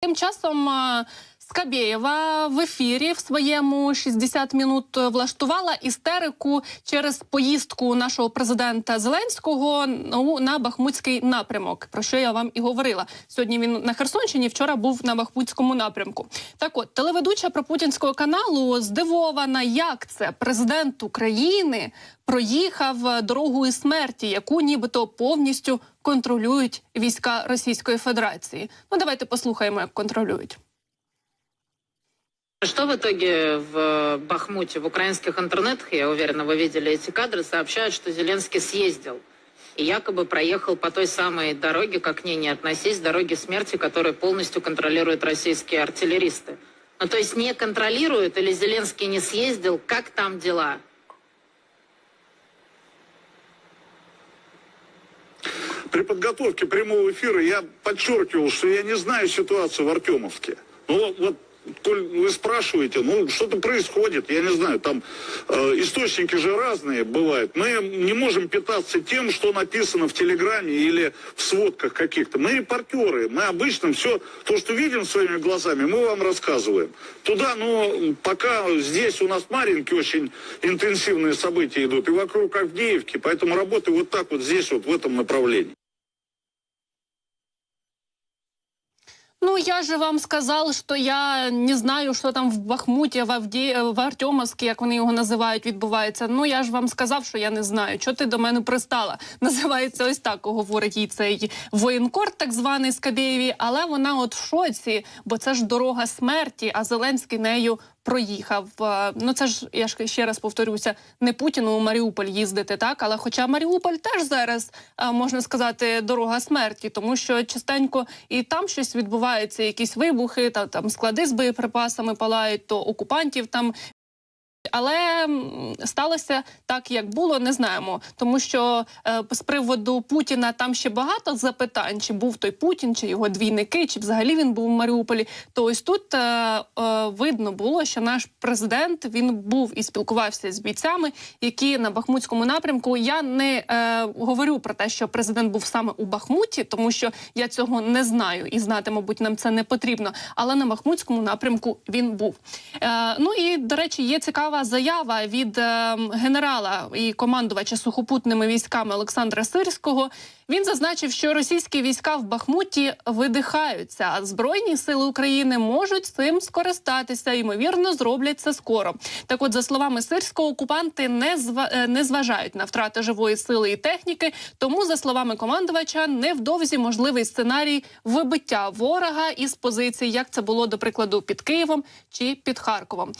Тим часом Скабєєва в ефірі в своєму 60 минут влаштувала істерику через поїздку нашого президента Зеленського ну, на Бахмутський напрямок. Про що я вам і говорила сьогодні. Він на Херсонщині вчора був на Бахмутському напрямку. Так, от телеведуча про путінського каналу здивована, як це президент України проїхав дорогою смерті, яку нібито повністю контролюють війська Російської Федерації. Ну давайте послухаємо, як контролюють. Что в итоге в Бахмуте, в украинских интернетах, я уверена, вы видели эти кадры, сообщают, что Зеленский съездил и якобы проехал по той самой дороге, как к ней не относись, дороге смерти, которую полностью контролируют российские артиллеристы. Ну, то есть не контролируют или Зеленский не съездил, как там дела? При подготовке прямого эфира я подчеркивал, что я не знаю ситуацию в Артемовске. Ну вот, вы спрашиваете, ну что-то происходит, я не знаю, там э, источники же разные бывают. Мы не можем питаться тем, что написано в Телеграме или в сводках каких-то. Мы репортеры, мы обычно все, то, что видим своими глазами, мы вам рассказываем. Туда, ну, пока здесь у нас маленькие очень интенсивные события идут, и вокруг Авдеевки, поэтому работаю вот так вот здесь, вот в этом направлении. Ну, я же вам сказав, що я не знаю, що там в Бахмуті, в Авді... в Артемовській, як вони його називають, відбувається. Ну я ж вам сказав, що я не знаю. що ти до мене пристала? Називається ось так, говорить їй цей воєнкор, так званий Скабєєві. Але вона от в шоці, бо це ж дорога смерті, а Зеленський нею проїхав. Е, Ну це ж я ж ще раз повторюся, не Путіну у Маріуполь їздити, так але хоча Маріуполь теж зараз е, можна сказати дорога смерті, тому що частенько і там щось відбувається, якісь вибухи, та там склади з боєприпасами палають, то окупантів там. Але сталося так, як було, не знаємо, тому що е, з приводу Путіна там ще багато запитань: чи був той Путін, чи його двійники, чи взагалі він був у Маріуполі. То ось тут е, е, видно було, що наш президент він був і спілкувався з бійцями, які на Бахмутському напрямку. Я не е, говорю про те, що президент був саме у Бахмуті, тому що я цього не знаю і знати, мабуть, нам це не потрібно. Але на Бахмутському напрямку він був. Е, ну і до речі, є цікава заява від е, генерала і командувача сухопутними військами Олександра Сирського. Він зазначив, що російські війська в Бахмуті видихаються, а збройні сили України можуть цим скористатися. Ймовірно, зроблять це скоро. Так, от, за словами Сирського, окупанти не зва... е, не зважають на втрати живої сили і техніки. Тому, за словами командувача, невдовзі можливий сценарій вибиття ворога із позицій, як це було до прикладу під Києвом чи під Харковом.